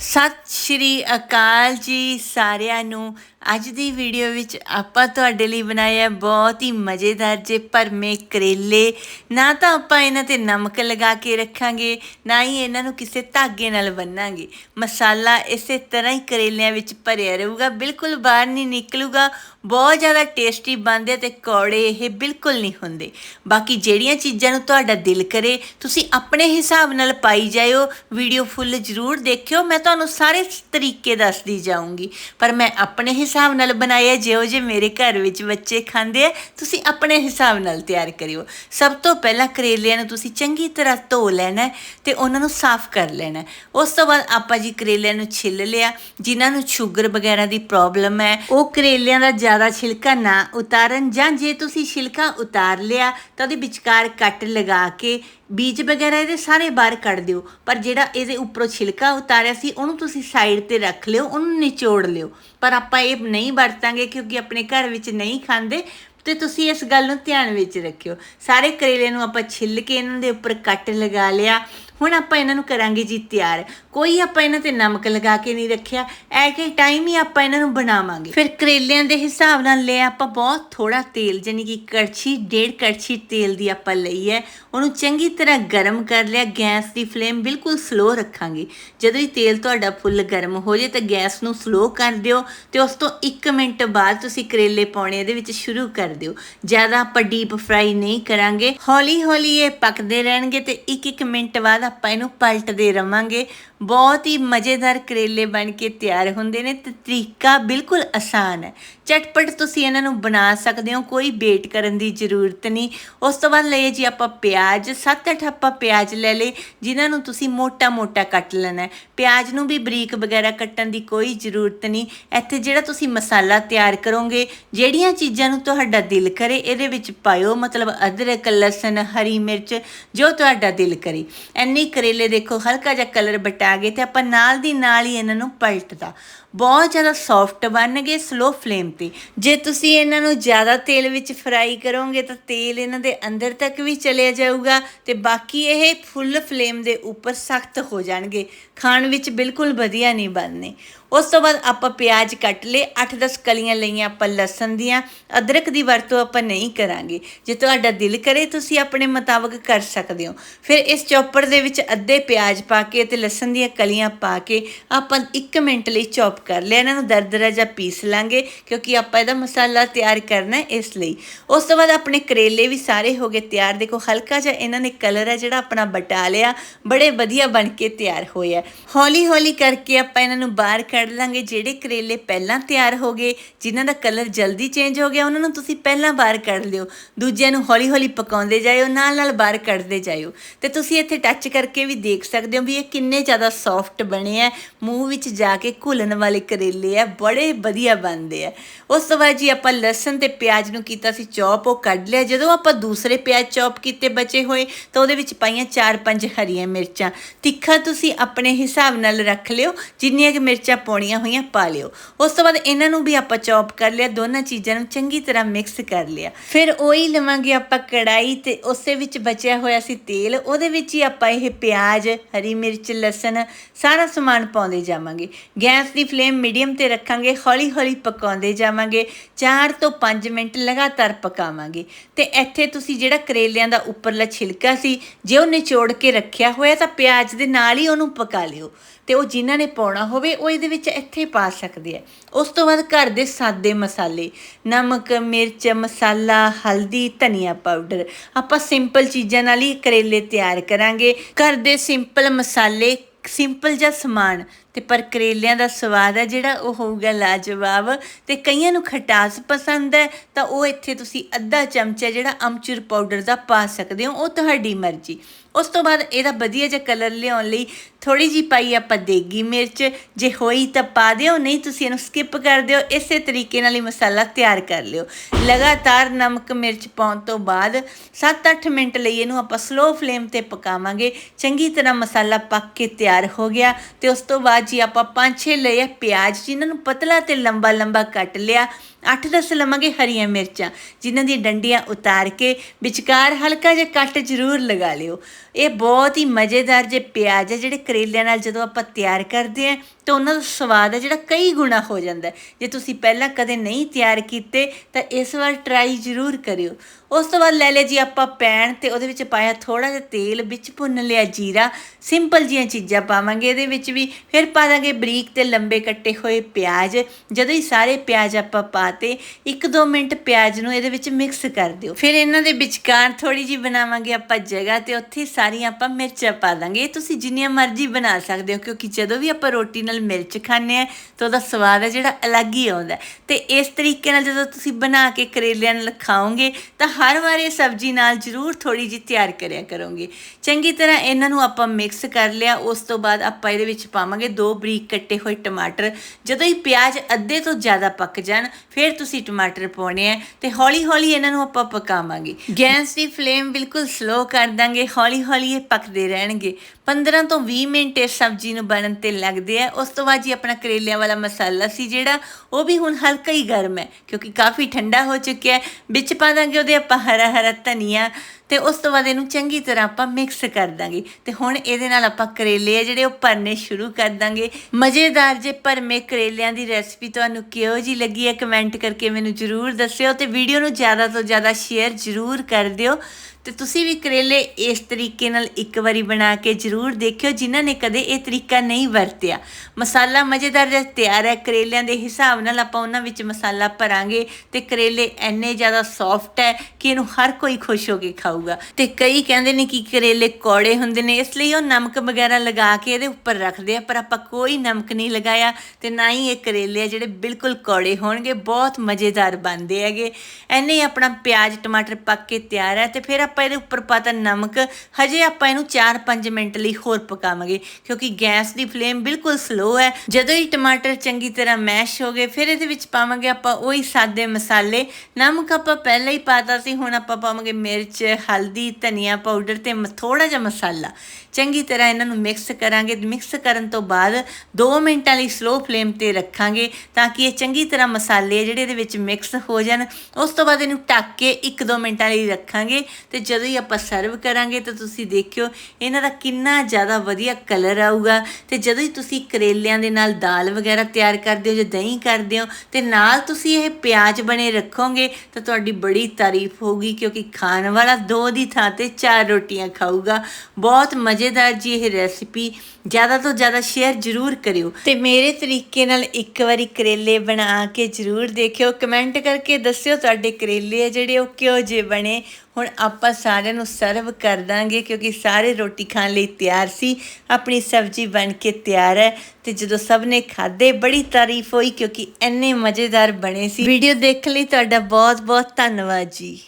ਸਤਿ ਸ਼੍ਰੀ ਅਕਾਲ ਜੀ ਸਾਰਿਆਂ ਨੂੰ। ਅੱਜ ਦੀ ਵੀਡੀਓ ਵਿੱਚ ਆਪਾਂ ਤੁਹਾਡੇ ਲਈ ਬਣਾਇਆ ਬਹੁਤ ਹੀ ਮਜ਼ੇਦਾਰ ਜੇ ਭਰਮੇ ਕਰੇਲੇ। ਨਾ ਤਾਂ ਆਪਾਂ ਇਹਨਾਂ ਤੇ ਨਮਕ ਲਗਾ ਕੇ ਰੱਖਾਂਗੇ, ਨਾ ਹੀ ਇਹਨਾਂ ਨੂੰ ਕਿਸੇ ਧਾਗੇ ਨਾਲ ਬੰਨਾਂਗੇ। ਮਸਾਲਾ ਇਸੇ ਤਰ੍ਹਾਂ ਹੀ ਕਰੇਲਿਆਂ ਵਿੱਚ ਭਰਿਆ ਰਹੂਗਾ, ਬਿਲਕੁਲ ਬਾਹਰ ਨਹੀਂ ਨਿਕਲੂਗਾ। ਬਹੁਤ ਜ਼ਿਆਦਾ ਟੇਸਟੀ ਬਣਦੇ ਤੇ ਕੌੜੇ ਇਹ ਬਿਲਕੁਲ ਨਹੀਂ ਹੁੰਦੇ। ਬਾਕੀ ਜਿਹੜੀਆਂ ਚੀਜ਼ਾਂ ਨੂੰ ਤੁਹਾਡਾ ਦਿਲ ਕਰੇ, ਤੁਸੀਂ ਆਪਣੇ ਹਿਸਾਬ ਨਾਲ ਪਾਈ ਜਾਇਓ। ਵੀਡੀਓ ਫੁੱਲ ਜ਼ਰੂਰ ਦੇਖਿਓ, ਮੈਂ ਤੁਹਾਨੂੰ ਸਾਰੇ ਤਰੀਕੇ ਦੱਸਦੀ ਜਾਊਂਗੀ। ਪਰ ਮੈਂ ਆਪਣੇ ਹਿਸਾਬ ਨਾਲ ਬਣਾਇਆ, ਜਿਹੋ ਜੇ ਮੇਰੇ ਘਰ ਵਿੱਚ ਬੱਚੇ ਖਾਂਦੇ ਆ, ਤੁਸੀਂ ਆਪਣੇ ਹਿਸਾਬ ਨਾਲ ਤਿਆਰ ਕਰਿਓ। ਸਭ ਤੋਂ ਪਹਿਲਾਂ ਕਰੇਲਿਆਂ ਨੂੰ ਤੁਸੀਂ ਚੰਗੀ ਤਰ੍ਹਾਂ ਧੋ ਲੈਣਾ ਹੈ ਤੇ ਉਹਨਾਂ ਨੂੰ ਸਾਫ਼ ਕਰ ਲੈਣਾ ਉਸ ਤੋਂ ਬਾਅਦ ਆਪਾਂ ਜੀ ਕਰੇਲਿਆਂ ਨੂੰ ਛਿੱਲ ਲਿਆ, ਜਿਨ੍ਹਾਂ ਨੂੰ ਸ਼ੂਗਰ ਵਗੈਰਾ ਦੀ ਪ੍ਰੋਬਲਮ ਹੈ, ਉਹ ਕਰੇਲਿਆਂ ਦਾ ਜ਼ਿਆਦਾ ਛਿਲਕਾ ਨਾ ਉਤਾਰਨ ਜਾਂ ਜੇ ਤੁਸੀਂ ਛਿਲਕਾ ਉਤਾਰ ਲਿਆ ਤਾਂ ਉਹਦੇ ਵਿਚਕਾਰ ਕੱਟ ਲਗਾ ਕੇ ਬੀਜ ਵਗੈਰਾ ਇਹਦੇ ਸਾਰੇ ਬਾਹਰ ਕੱਢ ਦਿਓ। ਪਰ ਜਿਹੜਾ ਇਹਦੇ ਉੱਪਰੋਂ ਛਿਲਕਾ ਉਤਾਰਿਆ ਸੀ, ਉਹਨੂੰ ਤੁਸੀਂ ਸਾਈਡ ਤੇ ਰੱਖ ਲਿਓ, ਉਹਨੂੰ ਨਿਚੋੜ ਲਿਓ। ਪਰ ਆਪਾਂ ਇਹ ਨਹੀਂ ਵਰਤਾਂਗੇ ਕਿਉਂਕਿ ਆਪਣੇ ਘਰ ਵਿੱਚ ਨਹੀਂ ਖਾਂਦੇ, ਤੇ ਤੁਸੀਂ ਇਸ ਗੱਲ ਨੂੰ ਧਿਆਨ ਵਿੱਚ ਰੱਖਿਓ। ਸਾਰੇ ਕਰੇਲੇ ਨੂੰ ਆਪਾਂ ਛਿੱਲ ਕੇ ਇਹਨਾਂ ਦੇ ਉੱਪਰ ਕੱਟ ਲਗਾ ਲਿਆ ਹੁਣ ਆਪਾਂ ਇਹਨਾਂ ਨੂੰ ਕਰਾਂਗੇ ਜੀ ਤਿਆਰ। ਕੋਈ ਆਪਾਂ ਇਹਨਾਂ ਤੇ ਨਮਕ ਲਗਾ ਕੇ ਨਹੀਂ ਰੱਖਿਆ। ਐ ਕਿ ਟਾਈਮ ਹੀ ਆਪਾਂ ਇਹਨਾਂ ਨੂੰ ਬਣਾਵਾਂਗੇ। ਫਿਰ ਕਰੇਲਿਆਂ ਦੇ ਹਿਸਾਬ ਨਾਲ ਲਿਆ ਆਪਾਂ ਬਹੁਤ ਥੋੜਾ ਤੇਲ ਯਾਨੀ ਕਿ ਕੜਛੀ, ਡੇਢ ਕੜਛੀ ਤੇਲ ਦੀ ਆਪਾਂ ਲਈ ਹੈ। ਉਹਨੂੰ ਚੰਗੀ ਤਰ੍ਹਾਂ ਗਰਮ ਕਰ ਲਿਆ। ਗੈਸ ਦੀ ਫਲੇਮ ਬਿਲਕੁਲ ਸਲੋ ਰੱਖਾਂਗੇ। ਜਦੋਂ ਹੀ ਤੇਲ ਤੁਹਾਡਾ ਫੁੱਲ ਗਰਮ ਹੋ ਜੇ ਤਾਂ ਗੈਸ ਨੂੰ ਸਲੋ ਕਰ ਦਿਓ ਤੇ ਉਸ ਤੋਂ 1 ਮਿੰਟ ਬਾਅਦ ਤੁਸੀਂ ਕਰੇਲੇ ਪਾਉਣੇ ਇਹਦੇ ਵਿੱਚ ਸ਼ੁਰੂ ਕਰ ਦਿਓ। ਜ਼ਿਆਦਾ ਆਪਾਂ ਡੀਪ ਫਰਾਈ ਨਹੀਂ ਕਰਾਂਗੇ। ਹੌਲੀ ਹੌਲੀ ਇਹ ਪੱਕਦੇ ਰਹਿਣਗੇ ਤੇ 1-1 ਮਿੰਟ ਬਾਅਦ ਆਪਾਂ ਇਹਨੂੰ ਪਲਟਦੇ ਰਵਾਂਗੇ। ਬਹੁਤ ਹੀ ਮਜ਼ੇਦਾਰ ਕਰੇਲੇ ਬਣ ਕੇ ਤਿਆਰ ਹੁੰਦੇ ਨੇ ਤੇ ਤਰੀਕਾ ਬਿਲਕੁਲ ਆਸਾਨ ਹੈ। ਚਟਪਟ ਤੁਸੀਂ ਇਹਨਾਂ ਨੂੰ ਬਣਾ ਸਕਦੇ ਹੋ, ਕੋਈ ਵੇਟ ਕਰਨ ਦੀ ਜ਼ਰੂਰਤ ਨਹੀਂ। ਉਸ ਤੋਂ ਬਾਅਦ ਲਈਏ ਜੀ ਆਪਾਂ ਪਿਆਜ਼ 7-8 ਆਪਾਂ ਪਿਆਜ਼ ਲੈ ਲਏ, ਜਿਨ੍ਹਾਂ ਨੂੰ ਤੁਸੀਂ ਮੋਟਾ-ਮੋਟਾ ਕੱਟ ਲੈਣਾ ਹੈ। ਪਿਆਜ਼ ਨੂੰ ਵੀ ਬਰੀਕ ਵਗੈਰਾ ਕੱਟਣ ਦੀ ਕੋਈ ਜ਼ਰੂਰਤ ਨਹੀਂ। ਇੱਥੇ ਜਿਹੜਾ ਤੁਸੀਂ ਮਸਾਲਾ ਤਿਆਰ ਕਰੋਗੇ, ਜਿਹੜੀਆਂ ਚੀਜ਼ਾਂ ਨੂੰ ਤੁਹਾਡਾ ਦਿਲ ਕਰੇ, ਇਹਦੇ ਵਿੱਚ ਪਾਇਓ ਮਤਲਬ ਅਦਰਕ, ਲਸਣ, ਹਰੀ ਮਿਰਚ, ਜੋ ਤੁਹਾਡਾ ਦਿਲ ਕਰੇ। ਐਨੀ ਕਰੇਲੇ ਦੇਖੋ, ਹਲਕਾ ਜਿਹਾ ਕਲਰ ਬਟਾ ਗਏ ਤੇ ਆਪਾਂ ਨਾਲ ਦੀ ਨਾਲ ਹੀ ਇਹਨਾਂ ਨੂੰ ਪਲਟਦਾ। ਬਹੁਤ ਜ਼ਿਆਦਾ ਸੌਫਟ ਬਣਨਗੇ ਸਲੋ ਫਲੇਮ ਤੇ। ਜੇ ਤੁਸੀਂ ਇਹਨਾਂ ਨੂੰ ਜ਼ਿਆਦਾ ਤੇਲ ਵਿੱਚ ਫਰਾਈ ਕਰੋਗੇ ਤਾਂ ਤੇਲ ਇਹਨਾਂ ਦੇ ਅੰਦਰ ਤੱਕ ਵੀ ਚਲਿਆ ਜਾਊਗਾ ਤੇ ਬਾਕੀ ਇਹ ਫੁੱਲ ਫਲੇਮ ਦੇ ਉੱਪਰ ਸਖਤ ਹੋ ਜਾਣਗੇ। ਖਾਣ ਵਿੱਚ ਬਿਲਕੁਲ ਵਧੀਆ ਨਹੀਂ ਬਣਨੇ। ਉਸ ਤੋਂ ਬਾਅਦ ਆਪਾਂ ਪਿਆਜ਼ ਕੱਟ ਲਏ 8-10 ਕਲੀਆਂ ਲਈਆਂ ਆਪਾਂ ਲਸਣ ਦੀਆਂ, ਅਦਰਕ ਦੀ ਵਰਤੋਂ ਆਪਾਂ ਨਹੀਂ ਕਰਾਂਗੇ। ਜੇ ਤੁਹਾਡਾ ਦਿਲ ਕਰੇ, ਤੁਸੀਂ ਆਪਣੇ ਮੁਤਾਬਕ ਕਰ ਸਕਦੇ ਹੋ। ਫਿਰ ਇਸ ਚੌਪਰ ਦੇ ਵਿੱਚ ਅੱਧੇ ਪਿਆਜ਼ ਪਾ ਕੇ ਤੇ ਲਸਣ ਦੀਆਂ ਕਲੀਆਂ ਪਾ ਕੇ ਆਪਾਂ 1 ਮਿੰਟ ਲਈ ਚੌਪ ਕਰ ਲਿਆ। ਇਹਨਾਂ ਨੂੰ ਦਰਦਰਾ ਜਿਹਾ ਪੀਸ ਲਾਂਗੇ, ਕਿਉਂਕਿ ਆਪਾਂ ਇਹਦਾ ਮਸਾਲਾ ਤਿਆਰ ਕਰਨਾ ਹੈ ਇਸ ਲਈ। ਉਸ ਤੋਂ ਬਾਅਦ ਆਪਣੇ ਕਰੇਲੇ ਵੀ ਸਾਰੇ ਹੋ ਗਏ ਤਿਆਰ। ਦੇਖੋ, ਹਲਕਾ ਜਿਹਾ ਇਹਨਾਂ ਨੇ ਕਲਰ ਹੈ ਜਿਹੜਾ ਆਪਣਾ ਬਟਾ ਲਿਆ। ਬੜੇ ਵਧੀਆ ਬਣ ਕੇ ਤਿਆਰ ਹੋਏ ਆ ਹੌਲੀ ਹੌਲੀ ਕਰਕੇ ਆਪਾਂ ਇਹਨਾਂ ਨੂੰ ਬਾਹਰ ਕੱਢ ਲਾਂਗੇ ਜਿਹੜੇ ਕਰੇਲੇ ਪਹਿਲਾਂ ਤਿਆਰ ਹੋ ਗਏ, ਜਿਨ੍ਹਾਂ ਦਾ ਕਲਰ ਜਲਦੀ ਚੇਂਜ ਹੋ ਗਿਆ, ਉਹਨਾਂ ਨੂੰ ਤੁਸੀਂ ਪਹਿਲਾਂ ਬਾਹਰ ਕੱਢ ਲਿਓ। ਦੂਜਿਆਂ ਨੂੰ ਹੌਲੀ ਹੌਲੀ ਪਕਾਉਂਦੇ ਜਾਇਓ ਨਾਲ ਨਾਲ ਬਾਹਰ ਕੱਢਦੇ ਜਾਇਓ। ਤੇ ਤੁਸੀਂ ਇੱਥੇ ਟੱਚ ਕਰਕੇ ਵੀ ਦੇਖ ਸਕਦੇ ਹੋ ਵੀ ਇਹ ਕਿੰਨੇ ਜ਼ਿਆਦਾ ਸੌਫਟ ਬਣੇ ਆ। ਮੂੰਹ ਵਿੱਚ ਜਾ ਕੇ ਘੁਲਣ ਵਾਲੇ ਕਰੇਲੇ ਆ, ਬੜੇ ਵਧੀਆ ਬਣਦੇ ਆ। ਉਸ ਤੋਂ ਬਾਅਦ ਜੀ ਆਪਾਂ ਲਸਣ ਤੇ ਪਿਆਜ਼ ਨੂੰ ਕੀਤਾ ਸੀ ਚੌਪ, ਉਹ ਕੱਢ ਲਿਆ। ਜਦੋਂ ਆਪਾਂ ਦੂਸਰੇ ਪਿਆਜ਼ ਚੌਪ ਕੀਤੇ ਬਚੇ ਹੋਏ, ਤਾਂ ਉਹਦੇ ਵਿੱਚ ਪਾਈਆਂ 4-5 ਹਰੀਆਂ ਮਿਰਚਾਂ। ਤਿੱਖਾ ਤੁਸੀਂ ਆਪਣੇ ਹਿਸਾਬ ਨਾਲ ਰੱਖ ਲਿਓ, ਜਿੰਨੀਆਂ ਕਿ ਮਿਰਚਾਂ ਪਾਉਣੀਆਂ ਹੋਈਆਂ ਪਾ ਲਿਓ। ਉਸ ਤੋਂ ਬਾਅਦ ਇਹਨਾਂ ਨੂੰ ਵੀ ਆਪਾਂ ਚੌਪ ਕਰ ਲਿਆ, ਦੋਨਾਂ ਚੀਜ਼ਾਂ ਨੂੰ ਚੰਗੀ ਤਰ੍ਹਾਂ ਮਿਕਸ ਕਰ ਲਿਆ। ਫਿਰ ਉਹੀ ਲਵਾਂਗੇ ਆਪਾਂ ਕੜਾਈ ਤੇ ਉਸੇ ਵਿੱਚ ਬਚਿਆ ਹੋਇਆ ਸੀ ਤੇਲ, ਉਹਦੇ ਵਿੱਚ ਹੀ ਆਪਾਂ ਇਹ ਪਿਆਜ਼, ਹਰੀ ਮਿਰਚ, ਲਸਣ ਸਾਰਾ ਸਮਾਨ ਪਾਉਂਦੇ ਜਾਵਾਂਗੇ। ਗੈਸ ਦੀ ਫਲੇਮ ਮੀਡੀਅਮ ਤੇ ਰੱਖਾਂਗੇ ਹੌਲੀ ਹੌਲੀ ਪਕਾਉਂਦੇ ਜਾਵਾਂਗੇ। 4 ਤੋਂ 5 ਮਿੰਟ ਲਗਾਤਾਰ ਪਕਾਵਾਂਗੇ। ਤੇ ਇੱਥੇ ਤੁਸੀਂ ਜਿਹੜਾ ਕਰੇਲਿਆਂ ਦਾ ਉੱਪਰਲਾ ਛਿਲਕਾ ਸੀ, ਜੇ ਉਹ ਨਿਚੋੜ ਕੇ ਰੱਖਿਆ ਹੋਇਆ ਤਾਂ ਪਿਆਜ਼ ਦੇ ਨਾਲ ਹੀ ਉਹਨੂੰ ਪਕਾ ਲਿਓ। ਤੇ ਉਹ ਜਿਨ੍ਹਾਂ ਨੇ ਪਾਉਣਾ ਹੋਵੇ, ਉਹ ਇਹਦੇ ਵਿੱਚ ਇੱਥੇ ਪਾ ਸਕਦੇ ਆ। ਉਸ ਤੋਂ ਬਾਅਦ ਘਰ ਦੇ ਸਾਦੇ ਮਸਾਲੇ, ਨਮਕ, ਮਿਰਚ, ਮਸਾਲਾ, ਹਲਦੀ, ਧਨੀਆ ਪਾਊਡਰ। ਆਪਾਂ ਸਿੰਪਲ ਚੀਜ਼ਾਂ ਨਾਲ ਹੀ ਕਰੇਲੇ ਤਿਆਰ ਕਰਾਂਗੇ। ਘਰ ਦੇ ਸਿੰਪਲ ਮਸਾਲੇ, ਸਿੰਪਲ ਜਿਹਾ ਸਮਾਨ ਤੇ ਪਰ ਕਰੇਲਿਆਂ ਦਾ ਸਵਾਦ ਹੈ ਜਿਹੜਾ ਉਹ ਹੋਊਗਾ ਲਾਜਵਾਬ ਤੇ ਕਈਆਂ ਨੂੰ ਖਟਾਸ ਪਸੰਦ ਹੈ, ਤਾਂ ਉਹ ਇੱਥੇ ਤੁਸੀਂ ਅੱਧਾ ਚਮਚਾ ਜਿਹੜਾ ਅਮਚੂਰ ਪਾਊਡਰ ਦਾ ਪਾ ਸਕਦੇ ਹੋ, ਉਹ ਤੁਹਾਡੀ ਮਰਜ਼ੀ। ਉਸ ਤੋਂ ਬਾਅਦ ਇਹਦਾ ਵਧੀਆ ਜਿਹਾ ਕਲਰ ਲਿਆਉਣ ਲਈ ਥੋੜੀ ਜੀ ਪਾਈ ਆਪਾਂ ਦੇਗੀ ਮਿਰਚ, ਜੇ ਹੋਈ ਤਾਂ ਪਾ ਦਿਓ, ਨਹੀਂ ਤੁਸੀਂ ਇਹਨੂੰ ਸਕਿਪ ਕਰ ਦਿਓ, ਇਸੇ ਤਰੀਕੇ ਨਾਲ ਹੀ ਮਸਾਲਾ ਤਿਆਰ ਕਰ ਲਿਓ। ਲਗਾਤਾਰ ਨਮਕ ਮਿਰਚ ਪਾਉਣ ਤੋਂ ਬਾਅਦ 7-8 ਮਿੰਟ ਲਈ ਇਹਨੂੰ ਆਪਾਂ ਸਲੋ ਫਲੇਮ ਤੇ ਪਕਾਵਾਂਗੇ। ਚੰਗੀ ਤਰ੍ਹਾਂ ਮਸਾਲਾ ਪੱਕ ਕੇ ਤਿਆਰ ਹੋ ਗਿਆ ਤੇ ਉਸ ਤੋਂ ਬਾਅਦ ਜੀ ਆਪਾਂ 5-6 ਲਏ ਆ ਪਿਆਜ਼, ਜਿਨ੍ਹਾਂ ਨੂੰ ਪਤਲਾ ਤੇ ਲੰਬਾ ਲੰਬਾ ਕੱਟ ਲਿਆ। 8-10 ਲਵਾਂਗੇ ਹਰੀਆਂ ਮਿਰਚਾਂ, ਜਿਨ੍ਹਾਂ ਦੀਆਂ ਡੰਡੀਆਂ ਉਤਾਰ ਕੇ ਵਿਚਕਾਰ ਹਲਕਾ ਜਿਹਾ ਕੱਟ ਜ਼ਰੂਰ ਲਗਾ ਲਿਓ। ਇਹ ਬਹੁਤ ਹੀ ਮਜ਼ੇਦਾਰ ਜੇ ਪਿਆਜ਼ ਹੈ ਜਿਹੜੇ ਕਰੇਲਿਆਂ ਨਾਲ ਜਦੋਂ ਆਪਾਂ ਤਿਆਰ ਕਰਦੇ ਹਾਂ ਤਾਂ ਉਹਨਾਂ ਦਾ ਸਵਾਦ ਹੈ ਜਿਹੜਾ ਕਈ ਗੁਣਾ ਹੋ ਜਾਂਦਾ ਜੇ ਤੁਸੀਂ ਪਹਿਲਾਂ ਕਦੇ ਨਹੀਂ ਤਿਆਰ ਕੀਤੇ, ਤਾਂ ਇਸ ਵਾਰ ਟਰਾਈ ਜ਼ਰੂਰ ਕਰਿਓ। ਉਸ ਤੋਂ ਬਾਅਦ ਲੈ ਲਿਆ ਜੀ ਆਪਾਂ ਪੈਨ ਤੇ ਉਹਦੇ ਵਿੱਚ ਪਾਇਆ ਥੋੜਾ ਜਿਹਾ ਤੇਲ, ਵਿੱਚ ਭੁੰਨ ਲਿਆ ਜੀਰਾ। ਸਿੰਪਲ ਜੀਆਂ ਚੀਜ਼ਾਂ ਪਾਵਾਂਗੇ, ਇਹਦੇ ਵਿੱਚ ਵੀ ਫਿਰ ਪਾ ਦਾਂਗੇ ਬਰੀਕ ਤੇ ਲੰਬੇ ਕੱਟੇ ਹੋਏ ਪਿਆਜ਼। ਜਦੋਂ ਹੀ ਸਾਰੇ ਪਿਆਜ਼ ਆਪਾਂ ਪਾਤੇ 1-2 ਮਿੰਟ ਪਿਆਜ਼ ਨੂੰ ਇਹਦੇ ਵਿੱਚ ਮਿਕਸ ਕਰ ਦਿਓ। ਫਿਰ ਇਹਨਾਂ ਦੇ ਵਿਚਕਾਰ ਥੋੜੀ ਜੀ ਬਣਾਵਾਂਗੇ ਆਪਾਂ ਜਗ੍ਹਾ ਤੇ ਉੱਥੇ ਸਾਰੀਆਂ ਆਪਾਂ ਮਿਰਚਾਂ ਪਾ ਦਾਂਗੇ। ਇਹ ਤੁਸੀਂ ਜਿੰਨੀਆਂ ਮਰਜ਼ੀ ਬਣਾ ਸਕਦੇ ਹੋ, ਕਿਉਂਕਿ ਜਦੋਂ ਵੀ ਆਪਾਂ ਰੋਟੀ ਨਾਲ ਮਿਰਚ ਖਾਂਦੇ ਆ ਤਾਂ ਉਹਦਾ ਸਵਾਦ ਹੈ ਜਿਹੜਾ ਅਲੱਗ ਹੀ ਆਉਂਦਾ। ਹੈ। ਤੇ ਇਸ ਤਰੀਕੇ ਨਾਲ ਜਦੋਂ ਤੁਸੀਂ ਬਣਾ ਕੇ ਕਰੇਲਿਆਂ ਨਾਲ ਖਾਓਗੇ, ਤਾਂ ਹਰ ਵਾਰ ਇਹ ਸਬਜ਼ੀ ਨਾਲ ਜ਼ਰੂਰ ਥੋੜੀ ਜੀ ਤਿਆਰ ਕਰਿਆ ਕਰੋਗੇ। ਚੰਗੀ ਤਰ੍ਹਾਂ ਇਹਨਾਂ ਨੂੰ ਆਪਾਂ ਮਿਕਸ ਕਰ ਲਿਆ, ਉਸ ਤੋਂ ਬਾਅਦ ਆਪਾਂ ਇਹਦੇ ਵਿੱਚ ਪਾਵਾਂਗੇ ਦੋ ਬਰੀਕ ਕੱਟੇ ਹੋਏ ਟਮਾਟਰ ਜਦੋਂ ਹੀ ਪਿਆਜ਼ ਅੱਧੇ ਤੋਂ ਜ਼ਿਆਦਾ ਪੱਕ ਜਾਣ ਫਿਰ ਤੁਸੀਂ ਟਮਾਟਰ ਪਾਉਣੇ ਆ ਤੇ ਹੌਲੀ ਹੌਲੀ ਇਹਨਾਂ ਨੂੰ ਆਪਾਂ ਪਕਾਵਾਂਗੇ। ਗੈਸ ਦੀ ਫਲੇਮ ਬਿਲਕੁਲ ਸਲੋ ਕਰ ਦਾਂਗੇ ਹੌਲੀ ਹੌਲੀ ਇਹ ਪੱਕਦੇ ਰਹਿਣਗੇ। 15 ਤੋਂ 20 ਮਿੰਟ ਇਸ ਸਬਜ਼ੀ ਨੂੰ ਬਣਨ ਤੇ ਲੱਗਦੇ ਆ। ਉਸ ਤੋਂ ਬਾਅਦ ਜੀ ਆਪਣਾ ਕਰੇਲਿਆਂ ਵਾਲਾ ਮਸਾਲਾ ਸੀ ਜਿਹੜਾ, ਉਹ ਵੀ ਹੁਣ ਹਲਕਾ ਹੀ ਗਰਮ ਹੈ, ਕਿਉਂਕਿ ਕਾਫੀ ਠੰਡਾ ਹੋ ਚੁੱਕਿਆ ਹੈ। ਵਿੱਚ ਪਾ ਦਾਂਗੇ ਉਹਦੇ ਆਪਾਂ ਹਰਾ ਹਰਾ ਧਨੀਆ ਤੇ ਉਸ ਤੋਂ ਬਾਅਦ ਇਹਨੂੰ ਚੰਗੀ ਤਰ੍ਹਾਂ ਆਪਾਂ ਮਿਕਸ ਕਰ ਦਾਂਗੇ। ਤੇ ਹੁਣ ਇਹਦੇ ਨਾਲ ਆਪਾਂ ਕਰੇਲੇ ਆ ਜਿਹੜੇ, ਉਹ ਭਰਨੇ ਸ਼ੁਰੂ ਕਰ ਦਾਂਗੇ। ਮਜ਼ੇਦਾਰ ਜੇ ਭਰਮੇ ਕਰੇਲਿਆਂ ਦੀ ਰੈਸਪੀ ਤੁਹਾਨੂੰ ਕਿਹੋ ਜੀ ਲੱਗੀ ਹੈ, ਕਮੈਂਟ ਕਰਕੇ ਮੈਨੂੰ ਜਰੂਰ ਦੱਸਿਓ ਤੇ ਵੀਡੀਓ ਨੂੰ ਜ਼ਿਆਦਾ ਤੋਂ ਜ਼ਿਆਦਾ ਸ਼ੇਅਰ ਜਰੂਰ ਕਰ ਦਿਓ। ਤੇ ਤੁਸੀਂ ਵੀ ਕਰੇਲੇ ਇਸ ਤਰੀਕੇ ਨਾਲ ਇੱਕ ਵਾਰੀ ਬਣਾ ਕੇ ਜਰੂਰ ਦੇਖਿਓ, ਜਿਨ੍ਹਾਂ ਨੇ ਕਦੇ ਇਹ ਤਰੀਕਾ ਨਹੀਂ ਵਰਤਿਆ। ਮਸਾਲਾ ਮਜ਼ੇਦਾਰ ਜਿਹਾ ਤਿਆਰ ਹੈ, ਕਰੇਲਿਆਂ ਦੇ ਹਿਸਾਬ ਨਾਲ ਆਪਾਂ ਉਹਨਾਂ ਵਿੱਚ ਮਸਾਲਾ ਭਰਾਂਗੇ ਤੇ ਕਰੇਲੇ ਐਨੇ ਜ਼ਿਆਦਾ ਸੌਫਟ ਹੈ ਕਿ ਇਹਨੂੰ ਹਰ ਕੋਈ ਖੁਸ਼ ਹੋ ਕੇ ਖਾਊਗਾ। ਤੇ ਕਈ ਕਹਿੰਦੇ ਨੇ ਕਿ ਕਰੇਲੇ ਕੌੜੇ ਹੁੰਦੇ ਨੇ, ਇਸ ਲਈ ਉਹ ਨਮਕ ਵਗੈਰਾ ਲਗਾ ਕੇ ਇਹਦੇ ਉੱਪਰ ਰੱਖਦੇ ਆ, ਪਰ ਆਪਾਂ ਕੋਈ ਨਮਕ ਨਹੀਂ ਲਗਾਇਆ ਤੇ ਨਾ ਹੀ ਇਹ ਕਰੇਲੇ ਆ ਜਿਹੜੇ ਬਿਲਕੁਲ ਕੌੜੇ ਹੋਣਗੇ, ਬਹੁਤ ਮਜ਼ੇਦਾਰ ਬਣਦੇ ਹੈਗੇ। ਐਨੇ ਹੀ ਆਪਣਾ ਪਿਆਜ਼, ਟਮਾਟਰ ਪੱਕ ਕੇ ਤਿਆਰ ਹੈ ਤੇ ਫਿਰ ਆਪਾਂ ਇਹਦੇ ਉੱਪਰ ਪਾਤਾ ਨਮਕ, ਹਜੇ ਆਪਾਂ ਇਹਨੂੰ 4-5 ਮਿੰਟ ਲਈ ਹੋਰ ਪਕਾਵਾਂਗੇ, ਕਿਉਂਕਿ ਗੈਸ ਦੀ ਫਲੇਮ ਬਿਲਕੁਲ ਸਲੋ ਹੈ। ਜਦੋਂ ਹੀ ਟਮਾਟਰ ਚੰਗੀ ਤਰ੍ਹਾਂ ਮੈਸ਼ ਹੋ ਗਏ, ਫਿਰ ਇਹਦੇ ਵਿੱਚ ਪਾਵਾਂਗੇ ਆਪਾਂ ਉਹੀ ਸਾਦੇ ਮਸਾਲੇ। ਨਮਕ ਆਪਾਂ ਪਹਿਲਾਂ ਹੀ ਪਾਤਾ ਸੀ, ਹੁਣ ਆਪਾਂ ਪਾਵਾਂਗੇ ਮਿਰਚ, ਹਲਦੀ, ਧਨੀਆ ਪਾਊਡਰ ਤੇ ਥੋੜਾ ਜਿਹਾ ਮਸਾਲਾ। ਚੰਗੀ ਤਰ੍ਹਾਂ ਇਹਨਾਂ ਨੂੰ ਮਿਕਸ ਕਰਾਂਗੇ। ਮਿਕਸ ਕਰਨ ਤੋਂ ਬਾਅਦ 2 ਮਿੰਟਾਂ ਲਈ ਸਲੋ ਫਲੇਮ ਤੇ ਰੱਖਾਂਗੇ, ਤਾਂ ਕਿ ਇਹ ਚੰਗੀ ਤਰ੍ਹਾਂ ਮਸਾਲੇ ਜਿਹੜੇ ਇਹਦੇ ਵਿੱਚ ਮਿਕਸ ਹੋ ਜਾਣ। ਉਸ ਤੋਂ ਬਾਅਦ ਇਹਨੂੰ ਢੱਕ ਕੇ 1-2 ਮਿੰਟਾਂ ਲਈ ਰੱਖਾਂਗੇ ਤੇ ਜਦੋਂ ਹੀ ਆਪਾਂ ਸਰਵ ਕਰਾਂਗੇ ਤਾਂ ਤੁਸੀਂ ਦੇਖਿਓ, ਇਹਨਾਂ ਦਾ ਕਿੰਨਾ ਜ਼ਿਆਦਾ ਵਧੀਆ ਕਲਰ ਆਊਗਾ ਤੇ ਜਦੋਂ ਹੀ ਤੁਸੀਂ ਕਰੇਲਿਆਂ ਦੇ ਨਾਲ ਦਾਲ ਵਗੈਰਾ ਤਿਆਰ ਕਰਦੇ ਹੋ ਜਾਂ ਦਹੀਂ ਕਰਦੇ ਹੋ ਤੇ ਨਾਲ ਤੁਸੀਂ ਇਹ ਪਿਆਜ਼ ਬਣੇ ਰੱਖੋਗੇ ਤਾਂ ਤੁਹਾਡੀ ਬੜੀ ਤਾਰੀਫ ਹੋਊਗੀ ਕਿਉਂਕਿ ਖਾਣ ਵਾਲਾ ਦੋ ਦੀ ਥਾਂ ਤੇ ਚਾਰ ਰੋਟੀਆਂ ਖਾਊਗਾ। ਬਹੁਤ ਮਜ਼ੇਦਾਰ ਜੀ ਇਹ ਰੈਸਿਪੀ ਜ਼ਿਆਦਾ ਤੋਂ ਜ਼ਿਆਦਾ ਸ਼ੇਅਰ ਜ਼ਰੂਰ ਕਰਿਓ। ਤੇ ਮੇਰੇ ਤਰੀਕੇ ਨਾਲ ਇੱਕ ਵਾਰੀ ਕਰੇਲੇ ਬਣਾ ਕੇ ਜ਼ਰੂਰ ਦੇਖਿਓ। ਕਮੈਂਟ ਕਰਕੇ ਦੱਸਿਓ ਤੁਹਾਡੇ ਕਰੇਲੇ ਆ ਜਿਹੜੇ ਉਹ ਕਿਹੋ ਜਿਹੇ ਬਣੇ। ਹੁਣ ਆਪਾਂ ਸਾਰਿਆਂ ਨੂੰ ਸਰਵ ਕਰ ਦਾਂਗੇ ਕਿਉਂਕਿ ਸਾਰੇ ਰੋਟੀ ਖਾਣ ਲਈ ਤਿਆਰ ਸੀ। ਆਪਣੀ ਸਬਜ਼ੀ ਬਣ ਕੇ ਤਿਆਰ ਹੈ ਤੇ ਜਦੋਂ ਸਭ ਨੇ ਖਾਦੇ ਬੜੀ ਤਾਰੀਫ ਹੋਈ ਕਿਉਂਕਿ ਇੰਨੇ ਮਜ਼ੇਦਾਰ ਬਣੇ ਸੀ। ਵੀਡੀਓ ਦੇਖਣ ਲਈ ਤੁਹਾਡਾ ਬਹੁਤ ਬਹੁਤ ਧੰਨਵਾਦ ਜੀ।